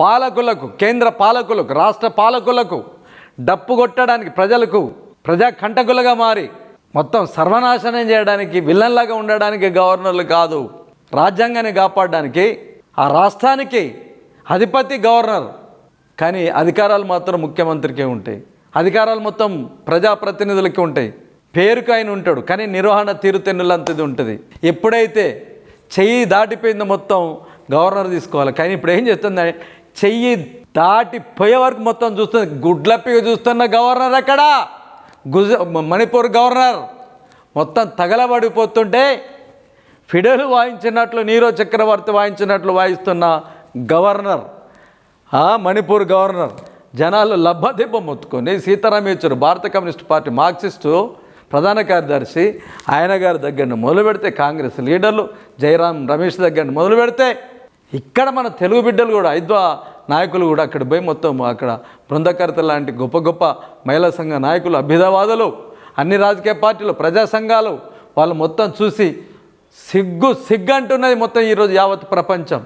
పాలకులకు కేంద్ర పాలకులకు రాష్ట్ర పాలకులకు డప్పు కొట్టడానికి ప్రజలకు ప్రజా కంటకులుగా మారి మొత్తం సర్వనాశనం చేయడానికి విల్లన్లాగా ఉండడానికి గవర్నర్లు కాదు రాజ్యాంగాన్ని కాపాడడానికి ఆ రాష్ట్రానికి అధిపతి గవర్నర్. కానీ అధికారాలు మాత్రం ముఖ్యమంత్రికే ఉంటాయి. అధికారాలు మొత్తం ప్రజాప్రతినిధులకి ఉంటాయి. పేరుకు ఆయన ఉంటాడు కానీ నిర్వహణ తీరుతెన్నులంతది ఉంటుంది. ఎప్పుడైతే చెయ్యి దాటిపోయిందో మొత్తం గవర్నర్ తీసుకోవాలి. కానీ ఇప్పుడు ఏం చేస్తుంది? చెయ్యి దాటిపోయే వరకు మొత్తం చూస్తుంది గుడ్లప్పిగా చూస్తున్న గవర్నర్ అక్కడ గుజ మణిపూర్ గవర్నర్. మొత్తం తగలబడిపోతుంటే ఫిడెలు వాయించినట్లు నీరో చక్రవర్తి వాయించినట్లు వాయిస్తున్న గవర్నర్. మణిపూర్ గవర్నర్. జనాలు లబ్బదెబ్బ మొత్తుకొని సీతారాం యేచూరి భారత కమ్యూనిస్ట్ పార్టీ మార్క్సిస్టు ప్రధాన కార్యదర్శి ఆయన గారి దగ్గర మొదలు పెడితే కాంగ్రెస్ లీడర్లు జయరాం రమేష్ దగ్గర మొదలు పెడితే ఇక్కడ మన తెలుగు బిడ్డలు కూడా ఐద్వా నాయకులు కూడా అక్కడ పోయి మొత్తం అక్కడ బృందకర్త లాంటి గొప్ప గొప్ప మహిళా సంఘ నాయకులు అభ్యుదవాదులు అన్ని రాజకీయ పార్టీలు ప్రజా సంఘాలు వాళ్ళు మొత్తం చూసి సిగ్గు సిగ్గు అంటున్నది మొత్తం ఈరోజు యావత్ ప్రపంచం.